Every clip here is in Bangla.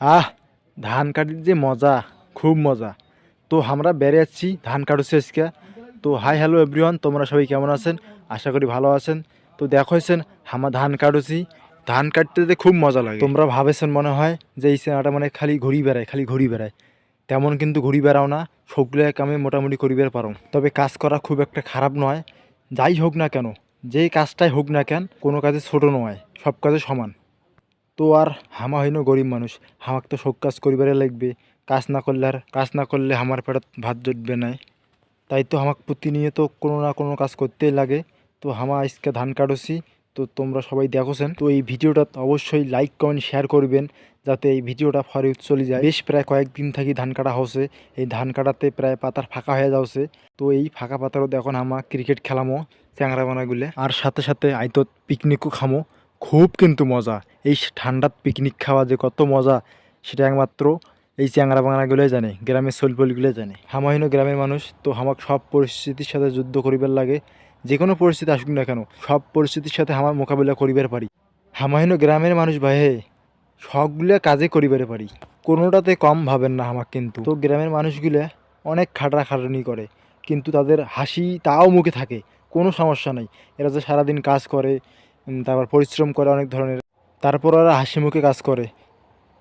আহ, ধান কাটির যে মজা, খুব মজা। তো আমরা বেড়ে যাচ্ছি ধান কাটছে আজকে। তো হাই হ্যালো এভরিওয়ান তোমরা সবাই কেমন আছেন? আশা করি ভালো আছেন। তো দেখো আমরা ধান কাটছি। ধান কাটতে খুব মজা লাগে। তোমরা ভাবেছেন মনে হয় যে এই সেনাটা মানে খালি ঘুরি বেড়ায়, খালি ঘুরি বেড়ায়। তেমন কিন্তু ঘুরি বেড়াও না, সবগুলো আমি মোটামুটি করি বের পারো। তবে কাজ করা খুব একটা খারাপ নয়। যাই হোক না কেন, যেই কাজটাই হোক না কেন, কোনো কাজে ছোট নয়, সব কাজে সমান। তো আর হামা হইন গরিব মানুষ, হামাক তো শোক কাজ করিবারে লাগবে। কাজ না করলে আর, কাজ না করলে আমার পেটত ভাত জুটবে নাই। তাই তো আমাক প্রতিনিয়ত কোনো না কোনো কাজ করতেই লাগে। তো হামা আজকে ধান কাটছি, তো তোমরা সবাই দেখোছেন। তো এই ভিডিওটা অবশ্যই লাইক কমেন্ট শেয়ার করবেন, যাতে এই ভিডিওটা ফরে চলে যায়। বেশ প্রায় কয়েকদিন থাকি ধান কাটা হচ্ছে। এই ধান কাটাতে প্রায় পাতার ফাঁকা হয়ে যাচ্ছে। তো এই ফাঁকা পাতারও দেখুন আমা ক্রিকেট খেলামো, চ্যাংরা বানাগুলে আর সাথে সাথে আইতো পিকনিকও খামো। খুব কিন্তু মজা। এই ঠান্ডাত পিকনিক খাওয়া যে কত মজা, সেটা একমাত্র এই চ্যাংরা বাংলাগুলোই জানে, গ্রামের সোলপলগুলোই জানে। হামাহিনো গ্রামের মানুষ, তো আমাক সব পরিস্থিতির সাথে যুদ্ধ করিবার লাগে, যে কোনো পরিস্থিতি আসুক না কেন, সব পরিস্থিতির সাথে আমার মোকাবিলা করিবার পারি। হামাহিনো গ্রামের মানুষ ভাইয়ে সবগুলো কাজে করিবার পারি। কোনোটাতে কম ভাবেন না আমাক কিন্তু। তো গ্রামের মানুষগুলো অনেক খাটা খাটানি করে, কিন্তু তাদের হাসি তাও মুখে থাকে, কোনো সমস্যা নেই। এরা যে সারাদিন কাজ করে তারপর পরিশ্রম করে অনেক ধরনের। তারপর ওরা হাসি মুখে কাজ করে।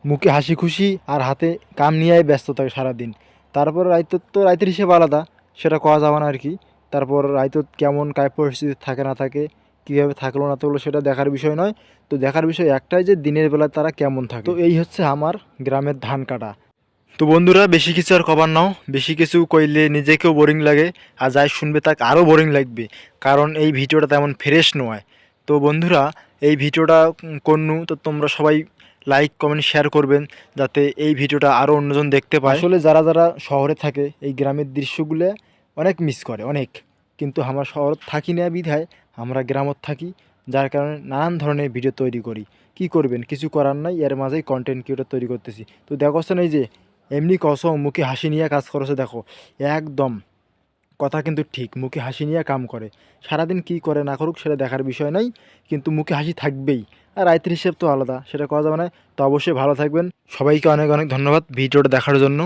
মুখে হাসি খুশি আর হাতে কাম নিয়েই ব্যস্ত থাকে সারাদিন। তারপর রাইতর তো রাইতের হিসেবে আলাদা, সেটা কওয়া যাবে না আর কি তারপর রাইতর কেমন কায় পরিস্থিতি থাকে না থাকে, কীভাবে থাকল না থাকল সেটা দেখার বিষয় নয়। তো দেখার বিষয় একটাই যে দিনের বেলা তারা কেমন থাকে। তো এই হচ্ছে আমার গ্রামের ধান কাটা। তো বন্ধুরা, বেশি কিছু আর কবার নাও। বেশি কিছু কইলে নিজেকেও বোরিং লাগে। আর যাই শুনবে তাকে আরও বোরিং লাগবে। কারণ এই ভিডিওটা তেমন ফ্রেশ নয়। তো বন্ধুরা, এই ভিডিওটা করনু তো তোমরা সবাই লাইক কমেন্ট শেয়ার করবেন, যাতে এই ভিডিওটা আরও অন্যজন দেখতে পায়। আসলে যারা যারা শহরে থাকে, এই গ্রামের দৃশ্যগুলো অনেক মিস করে, অনেক। কিন্তু আমরা শহর থাকি না বিধায়, আমরা গ্রামত থাকি, যার কারণে নানান ধরনের ভিডিও তৈরি করি। কি করবেন? কিছু করার নাই, এর মাঝেই কন্টেন্ট ক্রিয়েটর তৈরি করতেছি। তো দেখো, এই যে, এমনি কসম, মুখে হাসি নিয়ে কাজ করেছে, দেখো, একদম কথা কিন্তু ঠিক, মুখে হাসি নিয়ে কাম করে। সারাদিন কি করে না করুক সেটা দেখার বিষয় নাই, কিন্তু মুখে হাসি থাকবেই। আর রাইতের হিসেব তো আলাদা, সেটা করা যাবে না। তো অবশ্যই ভালো থাকবেন। সবাইকে অনেক অনেক ধন্যবাদ ভিডিওটা দেখার জন্য।